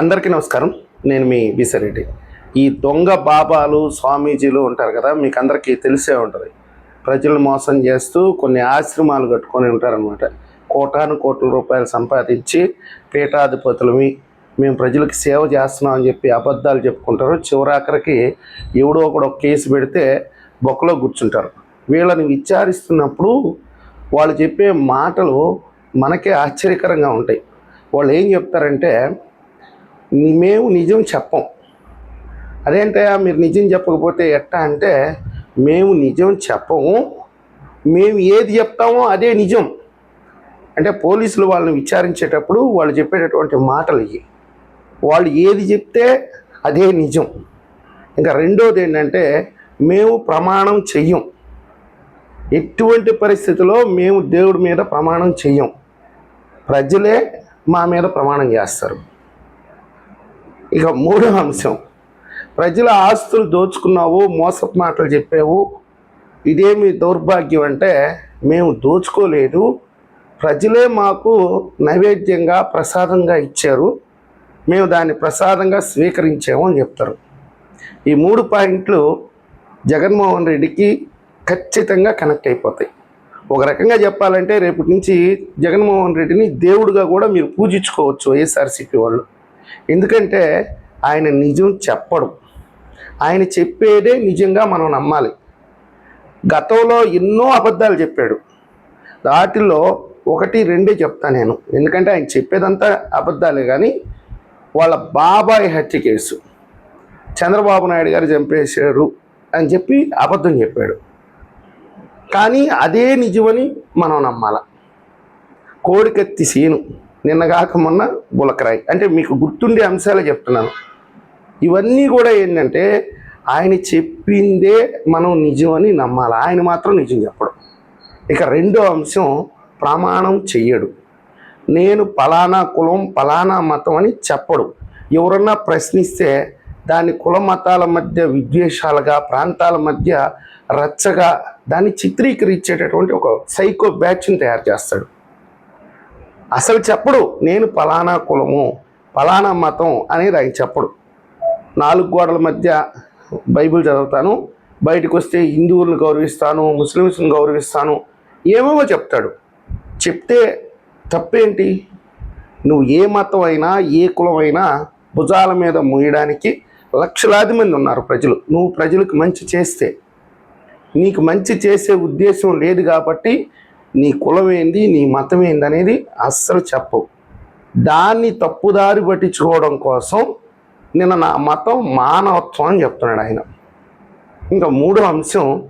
అందరికీ నమస్కారం. నేను మీ బీసరెడ్డి. ఈ దొంగ బాబాలు స్వామీజీలు ఉంటారు కదా మీకు అందరికీ తెలిసే ఉంటుంది. ప్రజలను మోసం చేస్తూ కొన్ని ఆశ్రమాలు కట్టుకొని ఉంటారనమాట కోటాను కోట్ల రూపాయలు సంపాదించి పీఠాధిపతులమి మేము ప్రజలకు సేవ చేస్తున్నాం అని చెప్పి అబద్ధాలు చెప్పుకుంటారు. చివరాఖరికి ఎవడో ఒకడు ఒక కేసు పెడితే బొక్కలో కూర్చుంటారు. వీళ్ళని విచారిస్తున్నప్పుడు వాళ్ళు చెప్పే మాటలు మనకే ఆశ్చర్యకరంగా ఉంటాయి. వాళ్ళు ఏం చెప్తారంటే మేము నిజం చెప్పం. అదేంటయ్యా మీరు నిజం చెప్పకపోతే ఎట్టా అంటే మేము నిజం చెప్పము. మేము ఏది చెప్తామో అదే నిజం. అంటే పోలీసులు వాళ్ళని విచారించేటప్పుడు వాళ్ళు చెప్పేటటువంటి మాటలు ఇవి. వాళ్ళు ఏది చెప్తే అదే నిజం. ఇంకా రెండోది ఏంటంటే మేము ప్రమాణం చెయ్యం. ఎటువంటి పరిస్థితిలో మేము దేవుడి మీద ప్రమాణం చెయ్యం. ప్రజలే మా మీద ప్రమాణం చేస్తారు. ఇక మూడో అంశం. ప్రజల ఆస్తులు దోచుకున్నావు మోసపు మాటలు చెప్పావు. ఇదేమి దౌర్భాగ్యం అంటే మేము దోచుకోలేదు. ప్రజలే మాకు నైవేద్యంగా ప్రసాదంగా ఇచ్చారు. మేము దాన్ని ప్రసాదంగా స్వీకరించాము అని చెప్తారు. ఈ మూడు పాయింట్లు జగన్మోహన్ రెడ్డికి ఖచ్చితంగా కనెక్ట్ అయిపోతాయి. ఒక రకంగా చెప్పాలంటే రేపటి నుంచి జగన్మోహన్ రెడ్డిని దేవుడిగా కూడా మీరు పూజించుకోవచ్చు వైఎస్ఆర్సీపీ వాళ్ళు. ఎందుకంటే ఆయన నిజం చెప్పడు. ఆయన చెప్పేదే నిజంగా మనం నమ్మాలి. గతంలో ఎన్నో అబద్ధాలు చెప్పాడు. వాటిల్లో ఒకటి రెండే చెప్తా నేను. ఎందుకంటే ఆయన చెప్పేదంతా అబద్ధాలే కానీ వాళ్ళ బాబాయ్ హత్య కేసు. చంద్రబాబు నాయుడు గారు చంపేశారు అని చెప్పి అబద్ధం చెప్పాడు. కానీ అదే నిజమని మనం నమ్మాల. కోడికత్తి సీను. నిన్నగాక మొన్న బులకరాయి. అంటే మీకు గుర్తుండే అంశాలే చెప్తున్నాను. ఇవన్నీ కూడా ఏంటంటే ఆయన చెప్పిందే మనం నిజం అని నమ్మాలి. ఆయన మాత్రం నిజం చెప్పడం. ఇక రెండో అంశం ప్రమాణం చెయ్యడు. నేను పలానా కులం పలానా మతం అని చెప్పడు. ఎవరన్నా ప్రశ్నిస్తే దాన్ని కుల మతాల మధ్య విద్వేషాలుగా ప్రాంతాల మధ్య రచ్చగా దాన్ని చిత్రీకరించేటటువంటి ఒక సైకో బ్యాచ్ని తయారు చేస్తాడు. అసలు చెప్పడు నేను పలానా కులము పలానా మతం అనేది ఆయన చెప్పడు. నాలుగు గోడల మధ్య బైబిల్ చదువుతాను బయటకు వస్తే హిందువులను గౌరవిస్తాను ముస్లిమ్స్ని గౌరవిస్తాను ఏమేమో చెప్తాడు. చెప్తే తప్పేంటి? నువ్వు ఏ మతం అయినా ఏ కులం అయినా భుజాల మీద మోయడానికి లక్షలాది మంది ఉన్నారు ప్రజలు. నువ్వు ప్రజలకు మంచి చేస్తే. నీకు మంచి చేసే ఉద్దేశం లేదు కాబట్టి నీ కులం ఏంది నీ మతం ఏంది అనేది అస్సలు చెప్పవు. దాన్ని తప్పుదారి పట్టించుకోవడం కోసం నిన్న నా మతం మానవత్వం అని చెప్తున్నాడు ఆయన. ఇంకా మూడో అంశం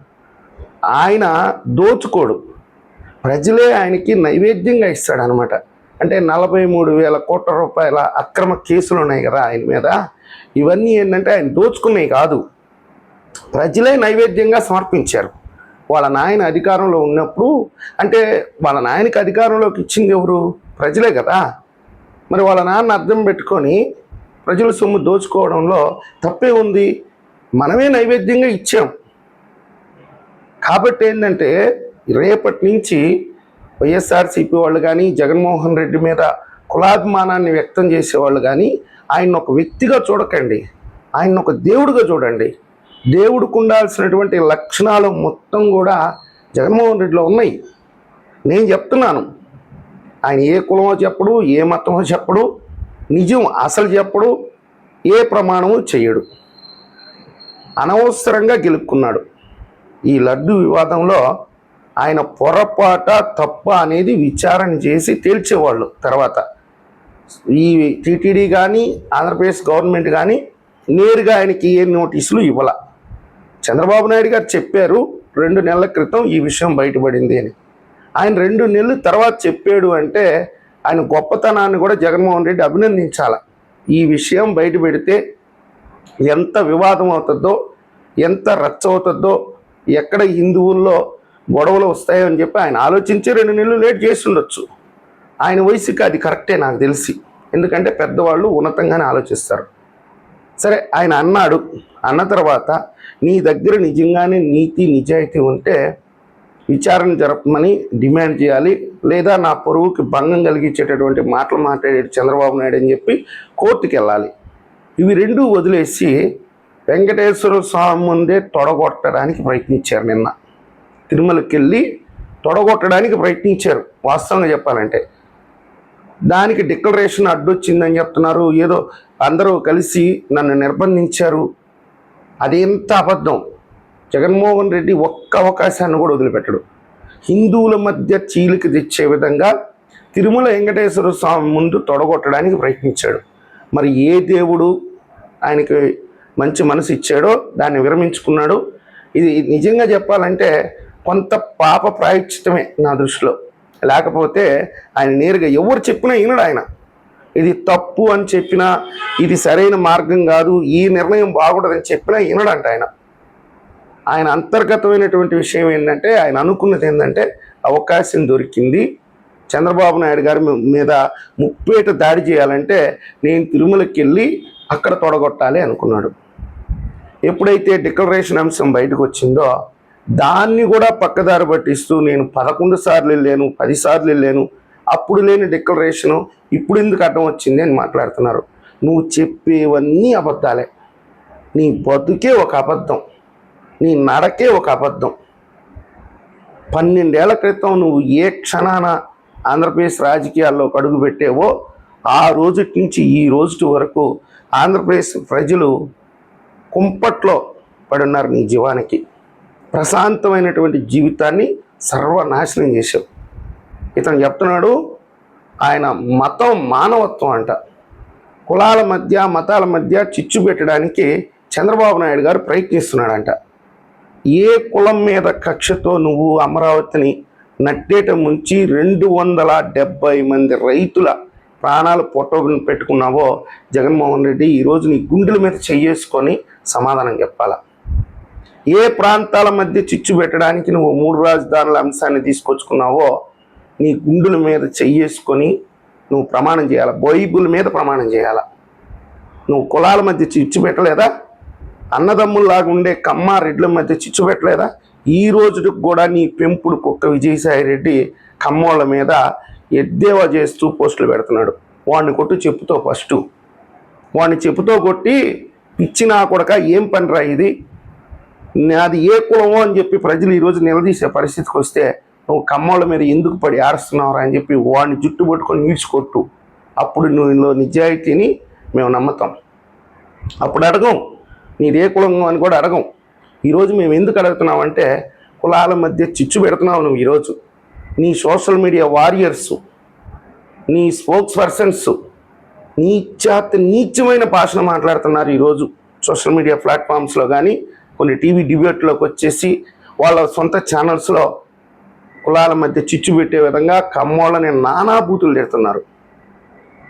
ఆయన దోచుకోడు. ప్రజలే ఆయనకి నైవేద్యంగా ఇస్తాడు అనమాట అంటే నలభై మూడు వేల కోట్ల రూపాయల అక్రమ కేసులు ఉన్నాయి కదా ఆయన మీద. ఇవన్నీ ఏంటంటే ఆయన దోచుకునేవి కాదు. ప్రజలే నైవేద్యంగా సమర్పించారు. వాళ్ళ నాయన అధికారంలో ఉన్నప్పుడు అంటే వాళ్ళ నాయనకి అధికారంలోకి ఇచ్చింది ఎవరు? ప్రజలే కదా. మరి వాళ్ళ నాన్న అర్థం పెట్టుకొని ప్రజల సొమ్ము దోచుకోవడంలో తప్పే ఉంది. మనమే నైవేద్యంగా ఇచ్చాం. కాబట్టి ఏంటంటే రేపటి నుంచి వైఎస్ఆర్సీపీ వాళ్ళు కానీ జగన్మోహన్ రెడ్డి మీద కులాభిమానాన్ని వ్యక్తం చేసేవాళ్ళు కానీ ఆయన ఒక వ్యక్తిగా చూడకండి. ఆయన ఒక దేవుడిగా చూడండి. దేవుడికి ఉండాల్సినటువంటి లక్షణాలు మొత్తం కూడా జగన్మోహన్ రెడ్డిలో ఉన్నాయి. నేను చెప్తున్నాను ఆయన ఏ కులమో చెప్పడు ఏ మతమో చెప్పడు నిజం అసలు చెప్పడు ఏ ప్రమాణము చేయడు. అనవసరంగా గెలుక్కున్నాడు ఈ లడ్డు వివాదంలో ఆయన పొరపాట తప్ప అనేది విచారణ చేసి తేల్చేవాళ్ళు తర్వాత. ఈ టీటీడీ కానీ ఆంధ్రప్రదేశ్ గవర్నమెంట్ కానీ నేరుగా ఆయనకి ఏ నోటీసులు ఇవ్వాల. చంద్రబాబు నాయుడు గారు చెప్పారు రెండు నెలల క్రితం ఈ విషయం బయటపడింది అని. ఆయన రెండు నెలలు తర్వాత చెప్పాడు అంటే ఆయన గొప్పతనాన్ని కూడా జగన్మోహన్ రెడ్డి అభినందించాల. ఈ విషయం బయట పెడితే ఎంత వివాదం అవుతుందో ఎంత రచ్చ అవుతుందో ఎక్కడ హిందువుల్లో గొడవలు వస్తాయో అని చెప్పి ఆయన ఆలోచించి రెండు నెలలు లేట్ చేసి ఉండొచ్చు. ఆయన వయసుకి అది కరెక్టే నాకు తెలిసి. ఎందుకంటే పెద్దవాళ్ళు ఉన్నతంగానే ఆలోచిస్తారు. సరే ఆయన అన్నాడు. అన్న తర్వాత నీ దగ్గర నిజంగానే నీతి నిజాయితీ ఉంటే విచారణ జరపమని డిమాండ్ చేయాలి. లేదా నా పొరుగుకి భంగం కలిగించేటటువంటి మాటలు మాట్లాడేది చంద్రబాబు నాయుడు అని చెప్పి కోర్టుకి వెళ్ళాలి ఇవి రెండు వదిలేసి వెంకటేశ్వర స్వామి ముందే తొడగొట్టడానికి ప్రయత్నించారు నిన్న. తిరుమలకి వెళ్ళి తొడగొట్టడానికి ప్రయత్నించారు. వాస్తవంగా చెప్పాలంటే దానికి డిక్లరేషన్ అడ్డొచ్చిందని చెప్తున్నారు. ఏదో అందరూ కలిసి నన్ను నిర్బంధించారు. అదెంత అబద్ధం. జగన్మోహన్ రెడ్డి ఒక్క అవకాశాన్ని కూడా వదిలిపెట్టడు. హిందువుల మధ్య చీలిక తెచ్చే విధంగా తిరుమల వెంకటేశ్వర స్వామి ముందు తొడగొట్టడానికి ప్రయత్నించాడు. మరి ఏ దేవుడు ఆయనకి మంచి మనసు ఇచ్చాడో దాన్ని విరమించుకున్నాడు. ఇది నిజంగా చెప్పాలంటే కొంత పాప ప్రాయశ్చితమే నా దృష్టిలో. లేకపోతే ఆయన నేరుగా ఎవరు చెప్పినా ఈనడు ఆయన. ఇది తప్పు అని చెప్పినా ఇది సరైన మార్గం కాదు ఈ నిర్ణయం బాగుండదని చెప్పినా వినడంట ఆయన. ఆయన అంతర్గతమైనటువంటి విషయం ఏంటంటే ఆయన అనుకున్నది ఏంటంటే అవకాశం దొరికింది. చంద్రబాబు నాయుడు గారి మీద ముప్పేట దాడి చేయాలంటే నేను తిరుమలకి వెళ్ళి అక్కడ తొడగొట్టాలి అనుకున్నాడు. ఎప్పుడైతే డిక్లరేషన్ అంశం బయటకు వచ్చిందో దాన్ని కూడా పక్కదారి పట్టిస్తూ నేను పదకొండు సార్లు వెళ్ళాను పది సార్లు వెళ్ళాను అప్పుడు లేని డిక్లరేషను ఇప్పుడు ఎందుకు అడ్డం వచ్చింది అని మాట్లాడుతున్నారు. నువ్వు చెప్పేవన్నీ అబద్ధాలే. నీ బతుకే ఒక అబద్ధం. నీ నడకే ఒక అబద్ధం. పన్నెండేళ్ళ క్రితం నువ్వు ఏ క్షణాన ఆంధ్రప్రదేశ్ రాజకీయాల్లో అడుగు పెట్టావో ఆ రోజు నుంచి ఈ రోజు వరకు ఆంధ్రప్రదేశ్ ప్రజలు కుంపట్లో పడున్నారు నీ జీవానికి. ప్రశాంతమైనటువంటి జీవితాన్ని సర్వనాశనం చేశావు. ఇతను చెప్తున్నాడు ఆయన మతం మానవత్వం అంట. కులాల మధ్య మతాల మధ్య చిచ్చు పెట్టడానికి చంద్రబాబు నాయుడు గారు ప్రయత్నిస్తున్నాడంట. ఏ కులం మీద కక్షతో నువ్వు అమరావతిని నట్టేట ముంచి రెండు వందల డెబ్బై మంది రైతుల ప్రాణాలు పొట్టని పెట్టుకున్నావో జగన్మోహన్ రెడ్డి ఈరోజు నీ గుండెల మీద చెయ్యేసుకొని సమాధానం చెప్పాలా? ఏ ప్రాంతాల మధ్య చిచ్చు పెట్టడానికి నువ్వు మూడు రాజధానుల అంశాన్ని తీసుకొచ్చుకున్నావో నీ గుండుల మీద చెయ్యేసుకొని నువ్వు ప్రమాణం చేయాలి? బైబుల్ మీద ప్రమాణం చేయాల? నువ్వు కులాల మధ్య చిచ్చు పెట్టలేదా? అన్నదమ్ముల్లాగా ఉండే కమ్మ రెడ్ల మధ్య చిచ్చు పెట్టలేదా? ఈ రోజుకి కూడా నీ పెంపుడు కుక్క విజయసాయి రెడ్డి కమ్మోళ్ళ మీద ఎద్దేవా చేస్తూ పోస్టులు పెడుతున్నాడు. వాడిని కొట్టు చెప్పుతో ఫస్ట్. వాడిని చెప్పుతో కొట్టి పిచ్చినా కొడక ఏం పనిరా ఇది? నాది ఏ కులమో అని చెప్పి ప్రజలు ఈరోజు నిలదీసే పరిస్థితికి వస్తే నువ్వు కమ్మోళ్ళ మీద ఎందుకు పడి ఆరుస్తున్నావురా అని చెప్పి వాడిని జుట్టు పట్టుకొని ఈడ్చుకొట్టు అప్పుడు నువ్వు నిజాయితీని మేము నమ్ముతాం. అప్పుడు అడగం. నీదే కులం అని కూడా అడగం. ఈరోజు మేము ఎందుకు అడుగుతున్నామంటే కులాల మధ్య చిచ్చు పెడుతున్నావు నువ్వు ఈరోజు. నీ సోషల్ మీడియా వారియర్స్ నీ స్పోక్స్ పర్సన్స్ నీచాతి నీచమైన భాషను మాట్లాడుతున్నారు ఈరోజు. సోషల్ మీడియా ప్లాట్ఫామ్స్లో కానీ కొన్ని టీవీ డిబేట్లోకి వచ్చేసి వాళ్ళ సొంత ఛానల్స్లో కులాల మధ్య చిచ్చు పెట్టే విధంగా కమ్మోళ్ళని నానా బూతులు తిడుతున్నారు.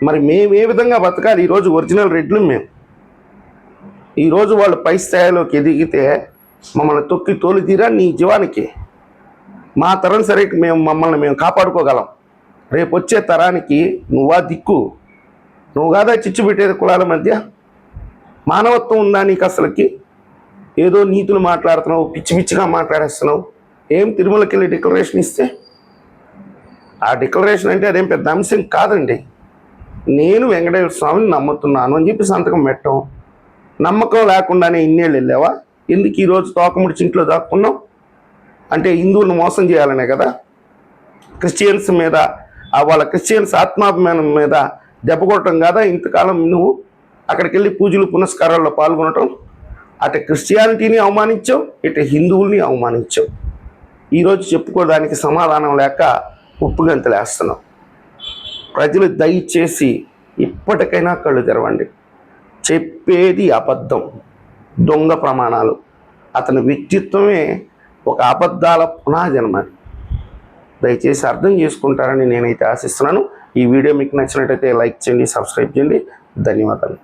మరి మేము ఏ విధంగా బతకాలి? ఈరోజు ఒరిజినల్ రెడ్లు మేము. ఈరోజు వాళ్ళు పై స్థాయిలోకి ఎదిగితే మమ్మల్ని తొక్కి తోలు తీరా నీ జీవానికి. మా తరం సరే మేము మమ్మల్ని మేము కాపాడుకోగలం. రేపు వచ్చే తరానికి నువ్వా దిక్కు. నువ్వు కాదా చిచ్చు పెట్టేది కులాల మధ్య? మానవత్వం ఉందా నీకు అసలుకి? ఏదో నీతులు మాట్లాడుతున్నావు పిచ్చి పిచ్చిగా మాట్లాడేస్తున్నావు. ఏం తిరుమలకి వెళ్ళి డిక్లరేషన్ ఇస్తే? ఆ డిక్లరేషన్ అంటే అదేం పెద్ద అంశం కాదండి. నేను వెంకటేశ్వర స్వామిని నమ్ముతున్నాను అని చెప్పి సంతకం పెట్టాం. నమ్మకం లేకుండానే ఇన్నేళ్ళు వెళ్ళావా? ఎందుకు ఈరోజు తోకముడిచి ఇంట్లో దాక్కున్నాం అంటే హిందువులను మోసం చేయాలనే కదా? క్రిస్టియన్స్ మీద ఆ వాళ్ళ క్రిస్టియన్స్ ఆత్మాభిమానం మీద దెబ్బ కొట్టడం కదా? ఇంతకాలం నువ్వు అక్కడికి వెళ్ళి పూజలు పునస్కారాల్లో పాల్గొనటం? అటు క్రిస్టియానిటీని అవమానించావు ఇటు హిందువుల్ని అవమానించావు. ఈరోజు చెప్పుకోవడానికి సమాధానం లేక ఉప్పుగంతులు వేస్తున్నావు ప్రజలు దయచేసి ఇప్పటికైనా కళ్ళు తెరవండి. చెప్పేది అబద్ధం దొంగ ప్రమాణాలు. అతని వ్యక్తిత్వమే ఒక అబద్ధాల పునాది అన్నమాట దయచేసి అర్థం చేసుకుంటారని నేనైతే ఆశిస్తున్నాను. ఈ వీడియో మీకు నచ్చినట్టయితే లైక్ చేయండి సబ్స్క్రైబ్ చేయండి. ధన్యవాదాలు.